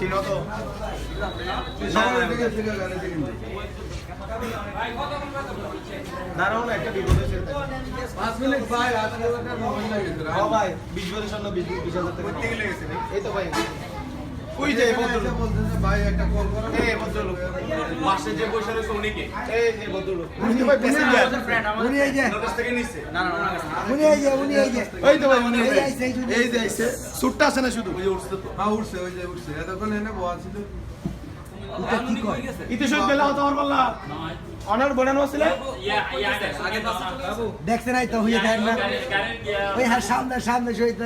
ছিল একটা বিপদ মিনিট ভাই ভাই বিশ বছর বিশ হাজার টাকা এই তো ভাই ওই যে ভদ্রলোক। বলতেছে ভাই একটা কল করো। এই ভদ্রলোক। পাশে যে বসে রয়েছে উনি কে? এই যে ভদ্রলোক। উনি ভাই প্যাসেঞ্জার উনি এই যে নোটিশ থেকে নিচ্ছে না না ওনার কাছে না। উনি এই যে উনি এই যে। এই তো ভাই উনি এই যে এই যে উনি এই যে আইছে সুটটা আছে না শুধু? ওই উঠছে তো। হ্যাঁ উঠছে ওই যে উঠছে। এতক্ষণ এনে ছিল এটা কি কয়? ইতিশুদ্ধ বেলা হতো আমার বললা অনার বনানো ছিল? দেখছে নাই তো হয়ে দেখ না। ওই হ্যাঁ সামনে সামনে শহীদ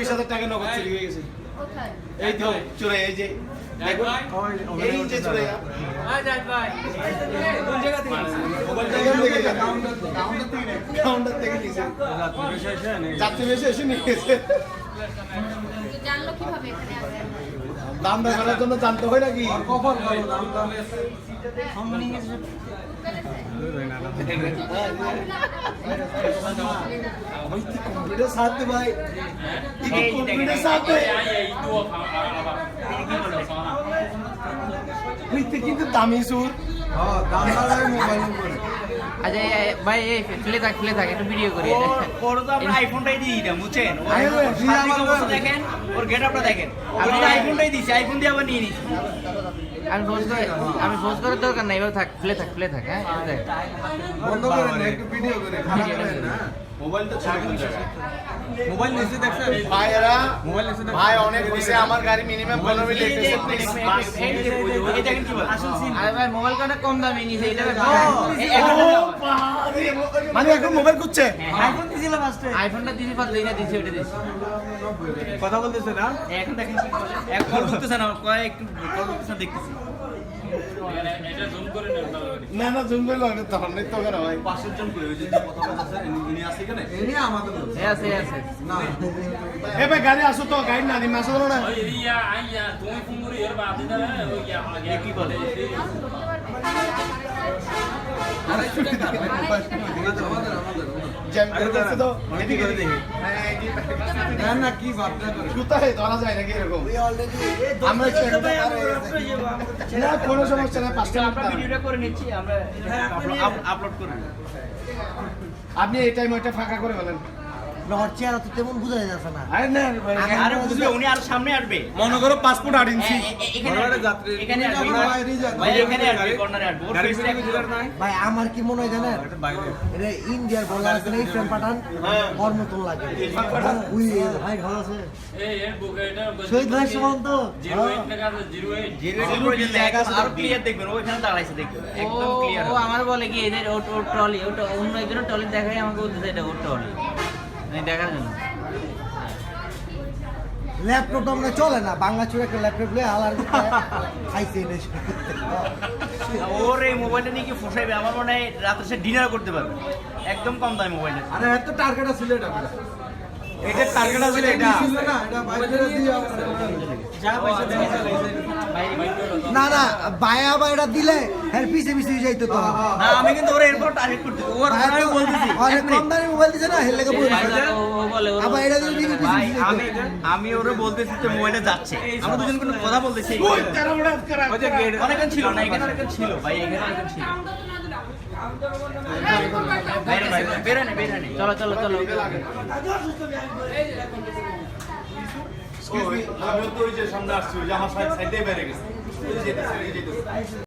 বিশ হাজার টাকা নগদ চুরি হয়ে গেছে। এই তো চুরে এই যে। এই যে চুরে কাউন্টার থেকে নিয়েছে যাত্রী বেশি এসে নিয়ে গেছে। জানলো কীভাবে এখানে দাম করার জন্য জানতে হয় নাকি? কপাল ভাই। কম্পিউটার সাথে কিন্তু দামি সুর। দাম মোবাইল আচ্ছা ভাই এই থাক ফেলে থাক একটু ভিডিও করি ওর তো আমরা আইফোনটাই দিয়ে দিতাম বুঝছেন। দেখেন ওর গেটআপটা দেখেন। আমি আইফোনটাই দিছি আইফোন দিয়ে আবার নিয়ে নিছি। আমি ফোজ করে আমি ফোজ করার দরকার নাই এবার থাক ফুলে থাক ফুলে থাক হ্যাঁ? বন্ধ করে একটু ভিডিও করে না। মোবাইলটা চুরি মোবাইল নিচে দেখছেন ভাই মোবাইল নিচে ভাই অনেক হইছে আমার গাড়ি মিনিমাম 15 মিনিট লেগেছে এই যে- কি বলে। আসল সিন আরে ভাই মোবাইল কাটা কম দামি নিছে এটা মানে এখন মোবাইল করছে আইফোন দিছিল ফার্স্টে আইফোনটা দিছি পারলে না দিছি ওটা দিছি। কথা বলতেছে না? এখন দেখেন এক কল করতেছে না কয় একটু কল করতেছে না, দেখতেছি। না না জুম করে লাগে তখন নেই তো ভাই। পাশের জন কই? ওই যে কথা বলতেছে ইনি আছে এখানে? এনে আমাদের আছে আছে। না। এ ভাই গাড়ি আসো তো গাড়ি না দিন আসো না। কি বলে? আমাদের আমাদের। জ্যাম করে দিচ্ছে তো এদিকে করে দেখি। হ্যাঁ না না কি ভাবনা করে? কোথায় ধরা যায় নাকি এরকম? আমরা না কোনো সমস্যা না পাঁচটা আমরা ভিডিওটা করে নিচ্ছি আমরা আপলোড করে আপনি এই টাইম ওইটা ফাঁকা করে বলেন। নহর চেহারা তো তেমন বোঝা যাচ্ছে না। আরে না ভাই আরে বুঝবে উনি আর সামনে আসবে। মনে করো পাসপোর্ট আট ইঞ্চি। এখানে আসবে। যাত্রী। এখানে আমরা। ভাই এখানে আসবে কর্নারে আসবে। ওর গাড়ি face টা ফিরে একটু- কিছু নাই? ভাই আমার কি মনে হয় জানেন? এটা ইন্ডিয়ার বলার আছে না ইফরান পাঠান ওর মতন লাগে। উই ভাই ভালো আছে। শহীদ ভাই সুমন তো জিরো এইট করে দিলে একদম আরও ক্লিয়ার দেখবেন ও দাঁড়াইছে দেখবেন একদম ক্লিয়ার ও আমার বলে কি এদের ও ও ট্রলি ওটা অন্য একজনের ট্রলি দেখাই আমাকে বলতেছে এটা ওর ট্রলি। দেখার জন্য। ল্যাপটপ আমরা চলে না বাংলা চুরে একটা ল্যাপটপ লয়ে আলার খাইছে এটা ওর এই মোবাইলটা নিয়ে কি ফসাইবে? আমার মনে হয় রাতে সে ডিনার করতে পারবে। একদম কম দামি মোবাইল আরে এত টার্গেট ছিল এটা বেটা। এটা টার্গেট আছে এটা? না এটা বাইরে দিয়ে আমরা না না বায়া এটা দিলে এর পিছে পিছে যাইতো তো। না আমি কিন্তু ওর এরপর টার্গেট করতে ওর আমি বলতেছি অনেক কম দামে মোবাইল দিছে না হেলে কে বলে ও বলে ওর আবার এটা দিলে দিবি পিছে ভাই আমি। আমি ওরে বলতেছি যে মোবাইলটা যাচ্ছে। আমরা দুজন কোনো কথা বলতেছি। অনেকজন ছিল না এখানে অনেকজন ছিল ভাই এখানে অনেকজন ছিল। বেরোনে বেরোনে বেরোনে চলো চলো চলো ওই তো ওই যে সামনে আসছি আমার সাইডে বেড়ে গেছে।